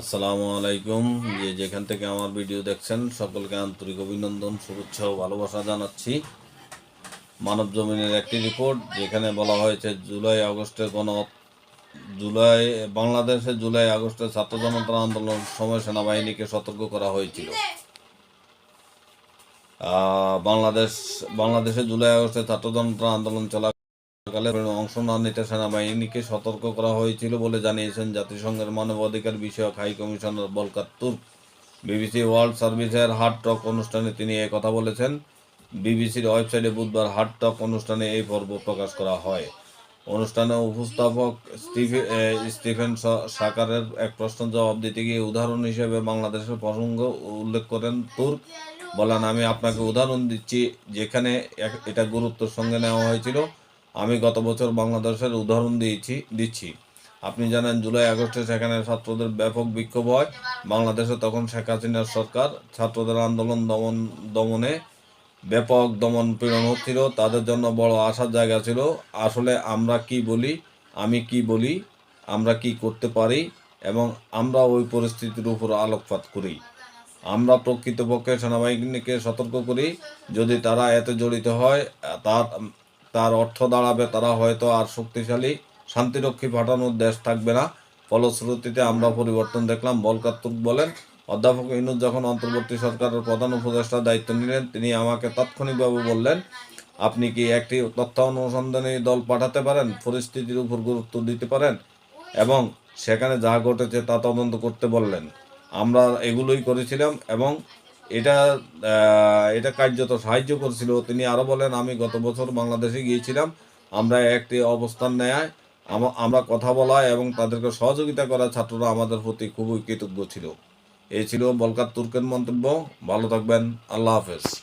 আসসালামু আলাইকুম। যে যেখান থেকে আমার ভিডিও দেখছেন, সকলকে আন্তরিক অভিনন্দন, শুভেচ্ছা ও ভালোবাসা জানাচ্ছি। মানব জমিনের একটি রিপোর্ট, যেখানে বলা হয়েছে, জুলাই আগস্টের গণ জুলাই, বাংলাদেশে জুলাই আগস্টে ছাত্র জনতা আন্দোলন সময় সেনাবাহিনীকে সতর্ক করা হয়েছিল। বাংলাদেশ, বাংলাদেশে জুলাই আগস্টে ছাত্র জনতা আন্দোলন চলাকালে অংশ না নিতে সেনাবাহিনীকে সতর্ক করা হয়েছিল বলে জানিয়েছেন জাতিসংঘের মানবাধিকার বিষয়ক high commissioner Volker Turk. BBC World সার্ভিসের হার্ট টক অনুষ্ঠানে তিনি কথা বলেছেন। বিবিসির ওয়েবসাইটে বুধবার হার্ট টক অনুষ্ঠানে এই পর্ব প্রকাশ করা হয়। অনুষ্ঠানে উপস্থাপক স্টিফে- স্টিফেন সাকারের এক প্রশ্ন জবাব দিতে গিয়ে উদাহরণ হিসেবে বাংলাদেশের প্রসঙ্গ উল্লেখ করেন তুর্ক। বলেন, আমি আপনাকে উদাহরণ দিচ্ছি যেখানে এটা গুরুত্বের সঙ্গে নেওয়া হয়েছিল। আমি গত বছর বাংলাদেশের উদাহরণ দিয়েছি, দিচ্ছি। আপনি জানেন, জুলাই, আগস্টে সেখানে ছাত্রদের ব্যাপক বিক্ষোভ হয়। বাংলাদেশে তখন শেখ হাসিনার সরকার ছাত্রদের আন্দোলন দমন, দমনে ব্যাপক দমন পীড়ন হচ্ছিল। তাদের জন্য বড় আশার জায়গা ছিল। আসলে আমরা কি বলি, আমি কি বলি, আমরা কি করতে পারি, এবং আমরা ওই পরিস্থিতির উপর আলোকপাত করি। আমরা প্রকৃতপক্ষে সেনাবাহিনীকে সতর্ক করি। যদি তারা এতে জড়িত হয়, তার তার অর্থ দাঁড়াবে, তারা হয়তো আর শক্তিশালী, শান্তিরক্ষী পাঠানোর দেশ থাকবে না। ফলশ্রুতিতে আমরা পরিবর্তন দেখলাম বলকার তুর্ক বলেন, অধ্যাপক ইনুজ যখন অন্তর্বর্তী সরকারের প্রধান উপদেষ্টার দায়িত্ব নিলেন, তিনি আমাকে তাৎক্ষণিকভাবে বললেন, আপনি কি একটি তথ্য অনুসন্ধানী দল পাঠাতে পারেন? পরিস্থিতির উপর গুরুত্ব দিতে পারেন? এবং সেখানে যা ঘটেছে তা তদন্ত করতে বললেন। আমরা এগুলোই করেছিলাম এবং এটা এটা কার্যত সাহায্য করেছিল। তিনি আরও বলেন, আমি গত বছর বাংলাদেশে গিয়েছিলাম। আমরা একটি অবস্থান নেয় আম- আমরা কথা বলা এবং তাদেরকে সহযোগিতা করা ছাত্ররা আমাদের প্রতি খুবই কৃতজ্ঞ ছিল। এ ছিল বলকার তুর্কের মন্তব্য। ভালো থাকবেন। আল্লাহ হাফেজ।